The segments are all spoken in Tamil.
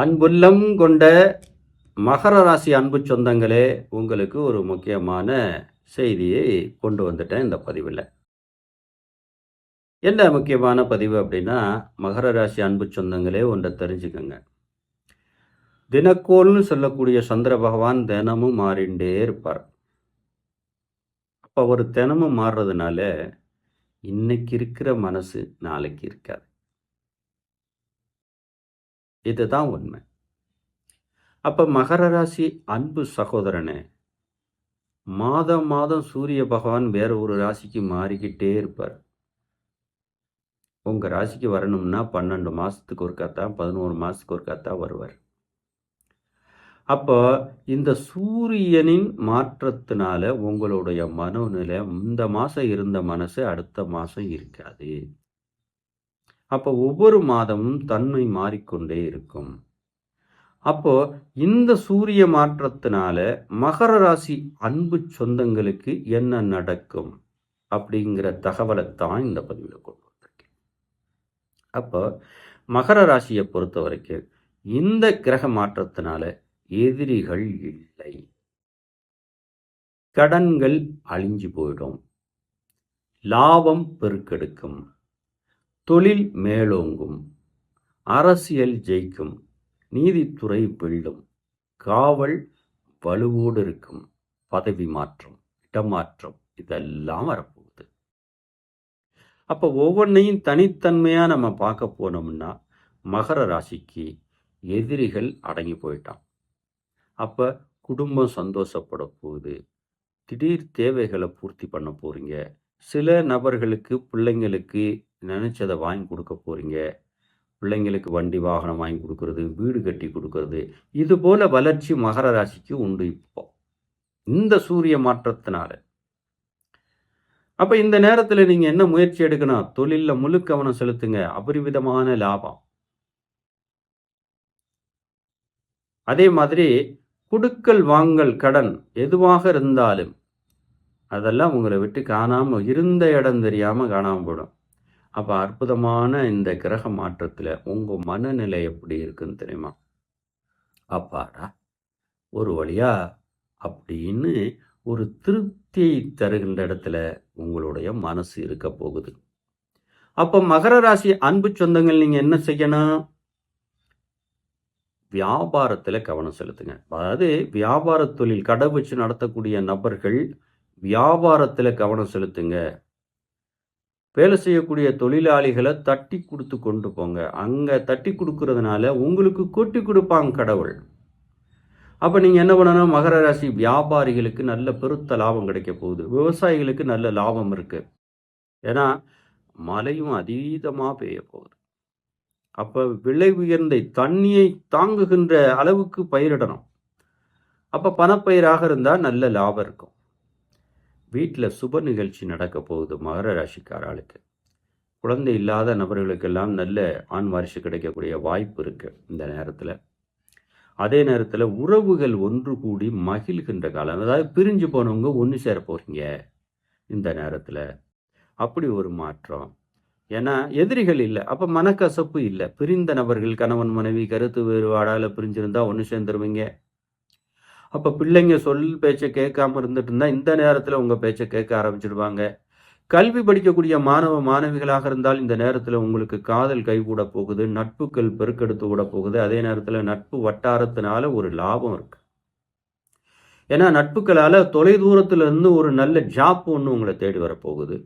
அன்புள்ளம் கொண்ட மகர ராசி அன்பு சொந்தங்களே உங்களுக்கு ஒரு முக்கியமான செய்தியை கொண்டு வந்துட்டேன் இந்த பதிவில். என்ன முக்கியமான பதிவு அப்படின்னா மகர ராசி அன்பு சொந்தங்களே ஒன்றை தெரிஞ்சுக்கோங்க. தினக்கோள்னு சொல்லக்கூடிய சந்திர பகவான் தினமும் மாறிண்டே இருப்பார். அப்போ அவர் தினமும் மாறுறதுனால இன்னைக்கு இருக்கிற மனசு நாளைக்கு இருக்காது. இதுதான் உண்மை. அப்போ மகர ராசி அன்பு சகோதரனே மாதம் மாதம் சூரிய பகவான் வேற ஒரு ராசிக்கு மாறிக்கிட்டே இருப்பார். உங்கள் ராசிக்கு வரணும்னா பன்னெண்டு மாதத்துக்கு ஒருக்கா தான் பதினோரு மாதத்துக்கு ஒருக்கா தான் வருவார். அப்போ இந்த சூரியனின் மாற்றத்தினால உங்களுடைய மனநிலை இந்த மாதம் இருந்த மனசு அடுத்த மாதம் இருக்காது. அப்போ ஒவ்வொரு மாதமும் தன்மை மாறிக்கொண்டே இருக்கும். அப்போ இந்த சூரிய மாற்றத்தினால மகர ராசி அன்பு சொந்தங்களுக்கு என்ன நடக்கும்? அப்படிங்கிற தகவலை தான் இந்த பதிவில் கொண்டு வந்திருக்கேன். அப்போ மகர ராசியை பொறுத்த வரைக்கும் இந்த கிரக மாற்றத்தினால எதிரிகள் இல்லை. கடன்கள் அழிஞ்சு போயிடும். லாபம் பெருக்கெடுக்கும். தொழில் மேலோங்கும். அரசியல் ஜெயிக்கும். நீதித்துறை வெல்லும். காவல் வலுவோடு இருக்கும். பதவி மாற்றம் இடமாற்றம் இதெல்லாம் வரப்போகுது. அப்போ ஒவ்வொன்றையும் தனித்தன்மையாக நம்ம பார்க்க போனோம்னா மகர ராசிக்கு எதிரிகள் அடங்கி போயிட்டான் அப்போ குடும்பம் சந்தோஷப்பட போகுது. திடீர் தேவைகளை பூர்த்தி பண்ண போகிறீங்க சில நபர்களுக்கு பிள்ளைங்களுக்கு நினச்சதை வாங்கி கொடுக்க போகிறீங்க பிள்ளைங்களுக்கு வண்டி வாகனம் வாங்கி கொடுக்கறது வீடு கட்டி கொடுக்கறது இது போல் வளர்ச்சி மகர ராசிக்கு உண்டு இப்போ. இந்த சூரிய மாற்றத்தினால. அப்போ இந்த நேரத்தில் நீங்கள் என்ன முயற்சி எடுக்கணும்? தொழிலில் முழு கவனம் செலுத்துங்க. அபரிவிதமான லாபம். அதே மாதிரி குடுக்கல் வாங்கல் கடன் எதுவாக இருந்தாலும் அதெல்லாம் உங்களை விட்டு காணாமல் இருந்த இடம் தெரியாமல் காணாமல் போயிடும். அப்போ அற்புதமான இந்த கிரக மாற்றத்தில் உங்கள் மனநிலை எப்படி இருக்குன்னு தெரியுமா? அப்பாடா ஒரு வழியா அப்படின்னு ஒரு திருப்தியை தருகின்ற இடத்துல உங்களுடைய மனசு இருக்க போகுது. அப்போ மகர ராசி அன்பு சொந்தங்கள் நீங்கள் என்ன செய்யணும்? வியாபாரத்தில் கவனம் செலுத்துங்க. அதாவது வியாபார தொழில் கடை வச்சு நடத்தக்கூடிய நபர்கள் வியாபாரத்தில் கவனம் செலுத்துங்க. வேலை செய்யக்கூடிய தொழிலாளிகளை தட்டி கொடுத்து கொண்டு போங்க. அங்கே தட்டி கொடுக்கறதுனால உங்களுக்கு கொட்டி கொடுப்பாங்க கடவுள். அப்போ நீங்கள் என்ன பண்ணணும்? மகர ராசி வியாபாரிகளுக்கு நல்ல பெருத்த லாபம் கிடைக்க போகுது. விவசாயிகளுக்கு நல்ல லாபம் இருக்குது ஏன்னா மழையும் அதீதமாக பெய்ய போகுது. அப்போ விலை உயர்ந்த தண்ணியை தாங்குகின்ற அளவுக்கு பயிரிடணும். அப்போ பணப்பயிராக இருந்தால் நல்ல லாபம் இருக்கும். வீட்டில் சுப நிகழ்ச்சி நடக்க போகுது மகர ராசிக்காராளுக்கு குழந்தை இல்லாத நபர்களுக்கெல்லாம் நல்ல ஆண் வாரிசு கிடைக்கக்கூடிய வாய்ப்பு இருக்கு இந்த நேரத்தில். அதே நேரத்தில் உறவுகள் ஒன்று கூடி மகிழ்கின்ற காலம். அதாவது பிரிஞ்சு போனவங்க ஒன்று சேர போகிறீங்க இந்த நேரத்தில். அப்படி ஒரு மாற்றம். ஏன்னா எதிரிகள் இல்லை அப்போ மனக்கசப்பு இல்லை. பிரிந்த நபர்கள் கணவன் மனைவி கருத்து வேறுபாடால் பிரிஞ்சிருந்தா ஒன்று சேர்ந்துருவீங்க. அப்போ பிள்ளைங்க சொல் பேச்சை கேட்காம இருந்துட்டு இருந்தால் இந்த நேரத்தில் உங்கள் பேச்சை கேட்க ஆரம்பிச்சிடுவாங்க. கல்வி படிக்கக்கூடிய மாணவ மாணவிகளாக இருந்தால் இந்த நேரத்தில் உங்களுக்கு காதல் கைகூட போகுது நட்புகள் பெருக்கெடுத்து கூட போகுது. அதே நேரத்தில் நட்பு வட்டாரத்தினால ஒரு லாபம் இருக்கு. ஏன்னா நட்புகளால் தொலை தூரத்துல இருந்து ஒரு நல்ல ஜாப் ஒன்று உங்களை தேடி வரப்போகுது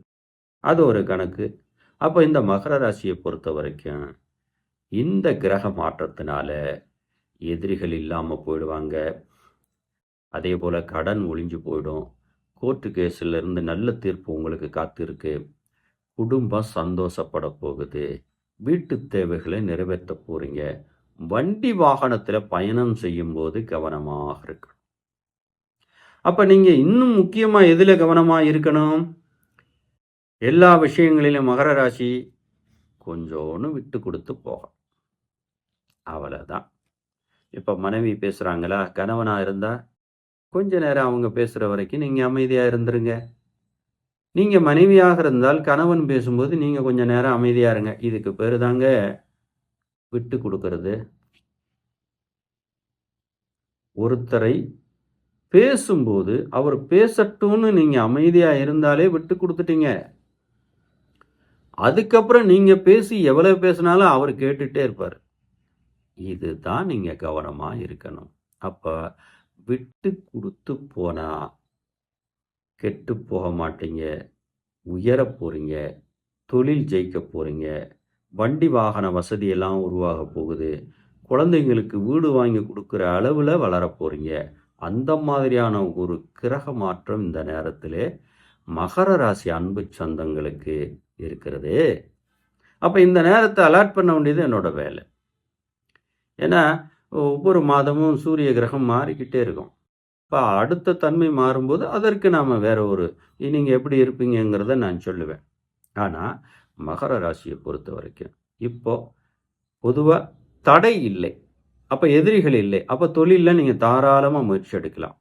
அது ஒரு கணக்கு. அப்போ இந்த மகர ராசியை பொறுத்த வரைக்கும் இந்த கிரக மாற்றத்தினால எதிரிகள் இல்லாமல் போயிடுவாங்க. அதே போல் கடன் ஒளிஞ்சு போயிடும். கோர்ட்டு கேஸில் இருந்து நல்ல தீர்ப்பு உங்களுக்கு காத்திருக்கு. குடும்பம் சந்தோஷப்பட போகுது. வீட்டு தேவைகளை நிறைவேற்ற போகிறீங்க வண்டி வாகனத்தில் பயணம் செய்யும்போது கவனமாக இருக்கணும். அப்போ நீங்கள் இன்னும் முக்கியமாக எதில் கவனமாக இருக்கணும்? எல்லா விஷயங்களிலும் மகர ராசி கொஞ்சோன்னு விட்டு கொடுத்து போகணும். அவ்வளோதான் இப்போ மனைவி பேசுகிறாங்களா கணவனாக இருந்தால் கொஞ்ச நேரம் அவங்க பேசுகிற வரைக்கும் நீங்கள் அமைதியாக இருந்துருங்க. நீங்கள் மனைவியாக இருந்தால் கணவன் பேசும்போது நீங்கள் கொஞ்சம் நேரம் அமைதியாக இருங்க. இதுக்கு பேர் தாங்க விட்டு கொடுக்கறது. ஒருத்தரை பேசும்போது அவர் பேசட்டும்னு நீங்கள் அமைதியாக இருந்தாலே விட்டு கொடுத்துட்டீங்க. அதுக்கப்புறம் நீங்கள் பேசி எவ்வளோ பேசினாலும் அவர் கேட்டுகிட்டே இருப்பார். இதுதான் நீங்கள் கவனமாக இருக்கணும். அப்போ விட்டு கொடுத்து போனா கெட்டு போக மாட்டீங்க. உயர போறீங்க. தொழில் ஜெயிக்க போறீங்க. வண்டி வாகன வசதியெல்லாம் உருவாக போகுது. குழந்தைங்களுக்கு வீடு வாங்கி கொடுக்குற அளவில் வளர போகிறீங்க அந்த மாதிரியான ஒரு கிரக மாற்றம் இந்த நேரத்தில் மகர ராசி அன்பு சொந்தங்களுக்கு இருக்கிறது. அப்போ இந்த நேரத்தை அலர்ட் பண்ண வேண்டியது என்னோட வேலை. ஏன்னா ஒவ்வொரு மாதமும் சூரிய கிரகம் மாறிக்கிட்டே இருக்கும். இப்போ அடுத்த தன்மை மாறும்போது அதற்கு நாம் வேற ஒரு நீங்கள் எப்படி இருப்பீங்கங்கிறத நான் சொல்லுவேன். ஆனால் மகர ராசியை பொறுத்த வரைக்கும் இப்போது பொதுவாக தடை இல்லை. அப்போ எதிரிகள் இல்லை. அப்போ தொழிலில் நீங்கள் தாராளமாக முயற்சி எடுக்கலாம்.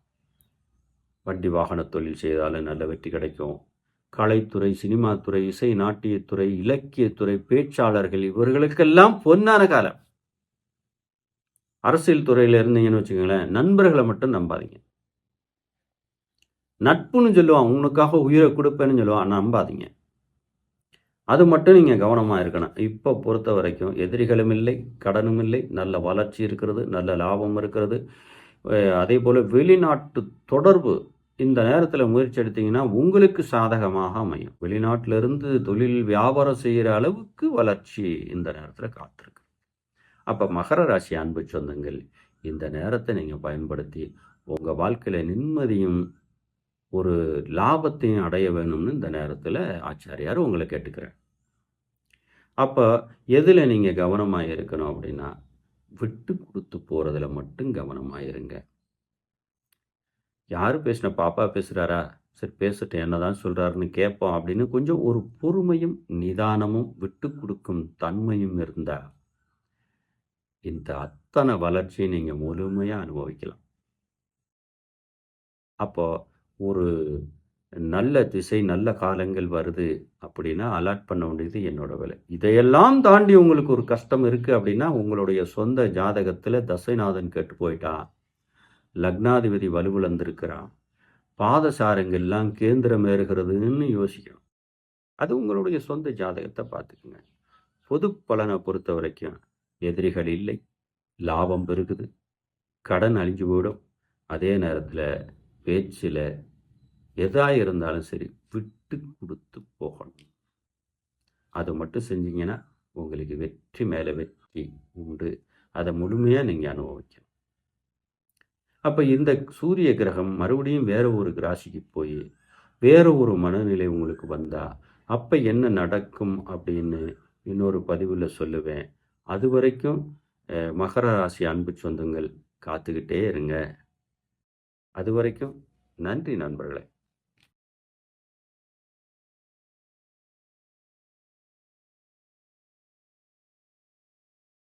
வண்டி வாகன தொழில் செய்தாலும் நல்ல வெற்றி கிடைக்கும். கலைத்துறை சினிமாத்துறை இசை நாட்டியத்துறை இலக்கியத்துறை பேச்சாளர்கள் இவர்களுக்கெல்லாம் பொன்னான காலம். அரசியல் துறையில் இருந்தீங்கன்னு வச்சுக்கோங்களேன் நண்பர்களை மட்டும் நம்பாதீங்க. நட்புன்னு சொல்லுவான் உனக்காக உயிரை கொடுப்பேன்னு சொல்லுவான் நம்பாதீங்க. அது மட்டும் நீங்கள் கவனமாக இருக்கணும். இப்போ பொறுத்த வரைக்கும் எதிரிகளும் இல்லை கடனும் இல்லை நல்ல வளர்ச்சி இருக்கிறது நல்ல லாபம் இருக்கிறது. அதே போல் வெளிநாட்டு தொடர்பு இந்த நேரத்தில் முயற்சி எடுத்தீங்கன்னா உங்களுக்கு சாதகமாக அமையும். வெளிநாட்டிலிருந்து தொழில் வியாபாரம் செய்கிற அளவுக்கு வளர்ச்சி இந்த நேரத்தில் காத்திருக்கு. அப்போ மகர ராசி அன்பு சொந்தங்கள் இந்த நேரத்தை நீங்கள் பயன்படுத்தி உங்கள் வாழ்க்கையில் நிம்மதியும் ஒரு லாபத்தையும் அடைய வேணும்னு இந்த நேரத்தில் ஆச்சாரியார் உங்களை கேட்டுக்கிறேன் அப்போ எதில் நீங்கள் கவனமாக இருக்கணும் அப்படின்னா விட்டு கொடுத்து போகிறதுல மட்டும் கவனமாக இருங்க. யார் பேசின பாப்பா பேசுகிறாரா சரி பேசட்டும் என்னதான் சொல்கிறாருன்னு கேட்போம் அப்படின்னு கொஞ்சம் ஒரு பொறுமையும் நிதானமும் விட்டு கொடுக்கும் தன்மையும் இருந்தால் இந்த அத்தனை வளர்ச்சியை நீங்கள் முழுமையாக அனுபவிக்கலாம். அப்போ ஒரு நல்ல திசை நல்ல காலங்கள் வருது அப்படின்னா அலாட் பண்ண வேண்டியது என்னோட வேலை. இதையெல்லாம் தாண்டி உங்களுக்கு ஒரு கஷ்டம் இருக்குது அப்படின்னா உங்களுடைய சொந்த ஜாதகத்தில் தசைநாதன் கெட்டு போயிட்டான் லக்னாதிபதி வலுவிழந்திருக்கிறான் பாதசாரங்கள்லாம் கேந்திரம் ஏறுகிறதுன்னு யோசிக்கணும். அது உங்களுடைய சொந்த ஜாதகத்தை பார்த்துக்குங்க. பொது பலனை பொறுத்த வரைக்கும் எதிரிகள் இல்லை. லாபம் பெருகுது. கடன் அழிஞ்சு போயிடும். அதே நேரத்தில் பேச்சில் எதாக இருந்தாலும் சரி விட்டு கொடுத்து போகணும். அது மட்டும் செஞ்சீங்கன்னா உங்களுக்கு வெற்றி மேலே வெற்றி உண்டு. அதை முழுமையாக நீங்கள் அனுபவிக்கணும். அப்போ இந்த சூரிய கிரகம் மறுபடியும் வேற ஒரு ராசிக்கு போய் வேற ஒரு மனநிலை உங்களுக்கு வந்தால் அப்போ என்ன நடக்கும் அப்படின்னு இன்னொரு பதிவில் சொல்லுவேன். அது வரைக்கும் மகர ராசி அன்பு சொந்தங்கள் காத்துக்கிட்டே இருங்க. அது வரைக்கும் நன்றி நண்பர்களே.